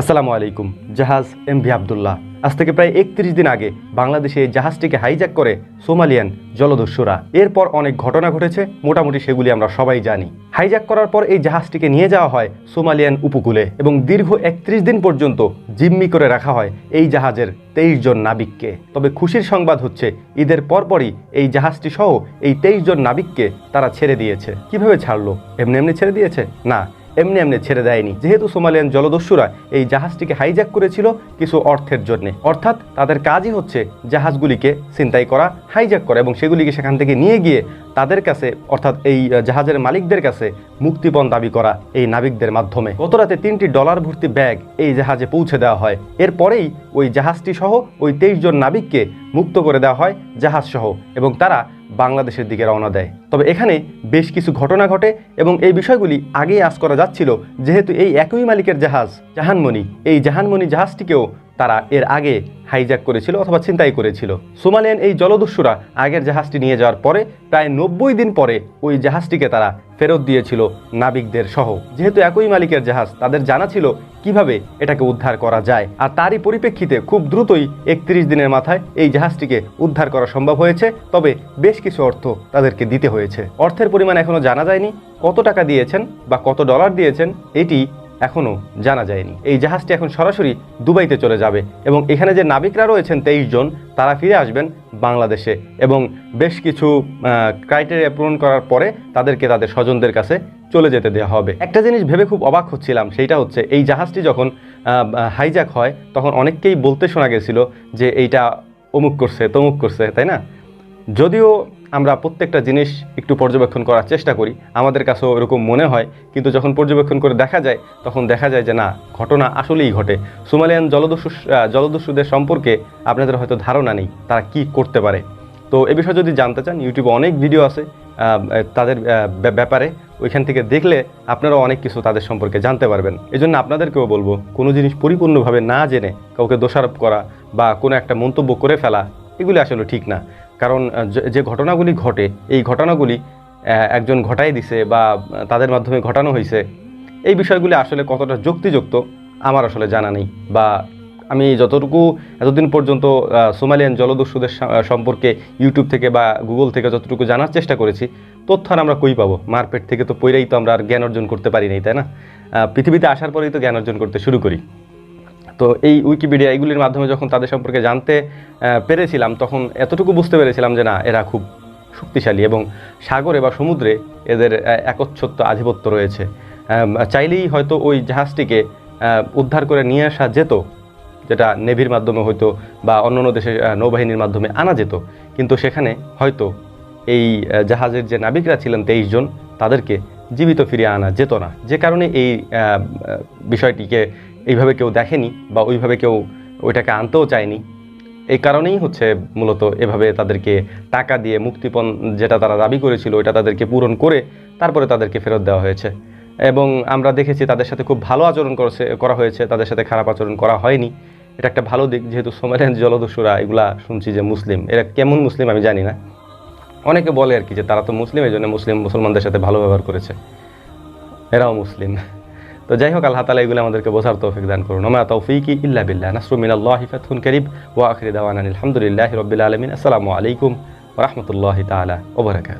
আসসালামু আলাইকুম, জাহাজ এম ভি আবদুল্লাহ। আজ থেকে প্রায় একত্রিশ দিন আগে বাংলাদেশে এই জাহাজটিকে হাইজ্যাক করে সোমালিয়ান জলদস্যুরা। এরপর অনেক ঘটনা ঘটেছে, মোটামুটি সেগুলি আমরা সবাই জানি। হাইজ্যাক করার পর এই জাহাজটিকে নিয়ে যাওয়া হয় সোমালিয়ান উপকূলে এবং দীর্ঘ একত্রিশ দিন পর্যন্ত জিম্মি করে রাখা হয় এই জাহাজের তেইশ জন নাবিককে। তবে খুশির সংবাদ হচ্ছে, ঈদের পরপরই এই জাহাজটি সহ এই তেইশ জন নাবিককে তারা ছেড়ে দিয়েছে। কীভাবে ছাড়লো? এমনি এমনি ছেড়ে দিয়েছে? না এমনি এমনি ছেড়ে দেয়নি। যেহেতু সোমালিয়ান জলদস্যুরা এই জাহাজটিকে হাইজ্যাক করেছিল কিছু অর্থের জন্য। অর্থাৎ তাদের কাজই হচ্ছে জাহাজগুলিকে ছিনতাই করা হাইজ্যাক করা এবং সেগুলিকে সেখান থেকে নিয়ে গিয়ে তাদের কাছে, অর্থাৎ এই জাহাজের মালিকদের কাছে মুক্তিপণ দাবি করা এই নাবিকদের মাধ্যমে। গত রাতে তিনটি ডলার ভর্তি ব্যাগ এই জাহাজে পৌঁছে দেওয়া হয়। এরপরেই ওই জাহাজটি সহ ওই তেইশ জন নাবিককে মুক্ত করে দেওয়া হয় জাহাজ সহ এবং তারা বাংলাদেশের দিকে রওনা দেয়। তবে এখানে বেশ কিছু ঘটনা ঘটে এবং এই বিষয়গুলি আগেই আশ করা যাচ্ছিল, যেহেতু এই একই মালিকের জাহাজ, জাহানমণি। এই জাহানমণি জাহাজটিকেও তারা এর আগে হাইজ্যাক করেছিল অথবা ছিনতাই করেছিল। সোমালিয়ান এই জলদস্যুরা আগের জাহাজটি নিয়ে যাওয়ার পরে প্রায় নব্বই দিন পরে ওই জাহাজটিকে তারা ফেরত দিয়েছিল নাবিকদের সহ। যেহেতু একই মালিকের জাহাজ, তাদের জানা ছিল কীভাবে এটাকে উদ্ধার করা যায়। আর তারই পরিপ্রেক্ষিতে খুব দ্রুতই একত্রিশ দিনের মাথায় এই জাহাজটিকে উদ্ধার করা সম্ভব হয়েছে, তবে বেশ কিছু অর্থ তাদেরকে দিতে হয়েছে। অর্থের পরিমাণ এখনও জানা যায়নি। কত টাকা দিয়েছেন বা কত ডলার দিয়েছেন, এটি এখনও জানা যায়নি। এই জাহাজটি এখন সরাসরি দুবাইতে চলে যাবে এবং এখানে যে নাবিকরা রয়েছেন তেইশ জন, তারা ফিরে আসবেন বাংলাদেশে এবং বেশ কিছু ক্রাইটেরিয়া পূরণ করার পরে তাদেরকে তাদের স্বজনদের কাছে চলে যেতে দেওয়া হবে। একটা জিনিস ভেবে খুব অবাক হচ্ছিলাম, সেইটা হচ্ছে এই জাহাজটি যখন হাইজ্যাক হয়, তখন অনেককেই বলতে শোনা গেছিল যে এইটা অমুক করছে, তমুক করছে, তাই না? যদিও আমরা প্রত্যেকটা জিনিস একটু পর্যবেক্ষণ করার চেষ্টা করি। আমাদের কাছেও এরকম মনে হয়, কিন্তু যখন পর্যবেক্ষণ করে দেখা যায়, তখন দেখা যায় যে না, ঘটনা আসলেই ঘটে। সোমালিয়ান জলদস্যু জলদস্যুদের সম্পর্কে আপনাদের হয়তো ধারণা নেই, তারা কি করতে পারে। তো এ বিষয়ে যদি জানতে চান ইউটিউবে অনেক ভিডিও আছে তাদের ব্যা- ব্যাপারে। ওইখান থেকে দেখলে আপনারা অনেক কিছু তাদের সম্পর্কে জানতে পারবেন। এই জন্য আপনাদেরকেও বলব, কোনো জিনিস পরিপূর্ণভাবে না জেনে, কাউকে দোষারোপ করা বা কোনো একটা মন্তব্য করে ফেলা, এগুলি আসলে ঠিক না। কারণ যে- ঘটনাগুলি ঘটে, এই ঘটনাগুলি একজন ঘটাই দিছে বা তাদের মাধ্যমে ঘটানো হয়েছে এই বিষয়গুলি আসলে কতটা যুক্তিযুক্ত, আমার আসলে জানা নেই বা আমি যতটুকু এতদিন পর্যন্ত সোমালিয়ান জলদস্যুদের সম্পর্কে ইউটিউব থেকে বা গুগল থেকে যতটুকু জানার চেষ্টা করেছি, তথ্য আর আমরা কই পাবো? মারপেট থেকে তো পইরাই তো আমরা আর জ্ঞান অর্জন করতে পারি নাই, তাই না? পৃথিবীতে আসার পরেই তো জ্ঞান অর্জন করতে শুরু করি। তো এই উইকিপিডিয়া এগুলির মাধ্যমে যখন তাদের সম্পর্কে জানতে পেরেছিলাম, তখন এতটুকু বুঝতে পেরেছিলাম যে না, এরা খুব শক্তিশালী এবং সাগরে বা সমুদ্রে এদের একচ্ছত্ব আধিপত্য রয়েছে। চাইলেই হয়তো ওই জাহাজটিকে উদ্ধার করে নিয়ে আসা যেত, যেটা নেভির মাধ্যমে হয়তো বা অন্যান্য দেশের নৌবাহিনীর মাধ্যমে আনা যেত। কিন্তু সেখানে হয়তো এই জাহাজের যে নাবিকরা ছিলেন তেইশ জন, তাদেরকে জীবিত ফিরিয়ে আনা যেত না। যে কারণে এই বিষয়টিকে এইভাবে কেউ দেখেনি বা ওইভাবে কেউ ওইটাকে আনতেও চায়নি। এই কারণেই হচ্ছে মূলত এভাবে তাদেরকে টাকা দিয়ে মুক্তিপণ যেটা তারা দাবি করেছিল ওইটা তাদেরকে পূরণ করে তারপরে তাদেরকে ফেরত দেওয়া হয়েছে। এবং আমরা দেখেছি তাদের সাথে খুব ভালো আচরণ করেছে, করা হয়েছে, তাদের সাথে খারাপ আচরণ করা হয়নি। এটা একটা ভালো দিক, যেহেতু সোমালিয়ান জলদস্যুরা এগুলা শুনছি যে মুসলিম। এরা কেমন মুসলিম আমি জানি না। অনেকে বলে আর কি যে তারা তো মুসলিম, এই জন্য মুসলিম মুসলমানদের সাথে ভালো ব্যবহার করেছে। এরাও মুসলিম। তো যাই হোক, আল্লাহ তালা এগুলো আমাদেরকে বোঝার তৌফিক দান করুন। ওমা তৌফিকি ইল্লা বিল্লাহ। নাসরু মিনাল্লাহি ফাতহুন করিব ওয়া আখরি দাওয়ানা আলহামদুলিল্লাহি রাব্বিল আলামিন। আসসালামু আলাইকুম রাহমাতুল্লাহি তাআলা ওয়া বারাকাতুহু।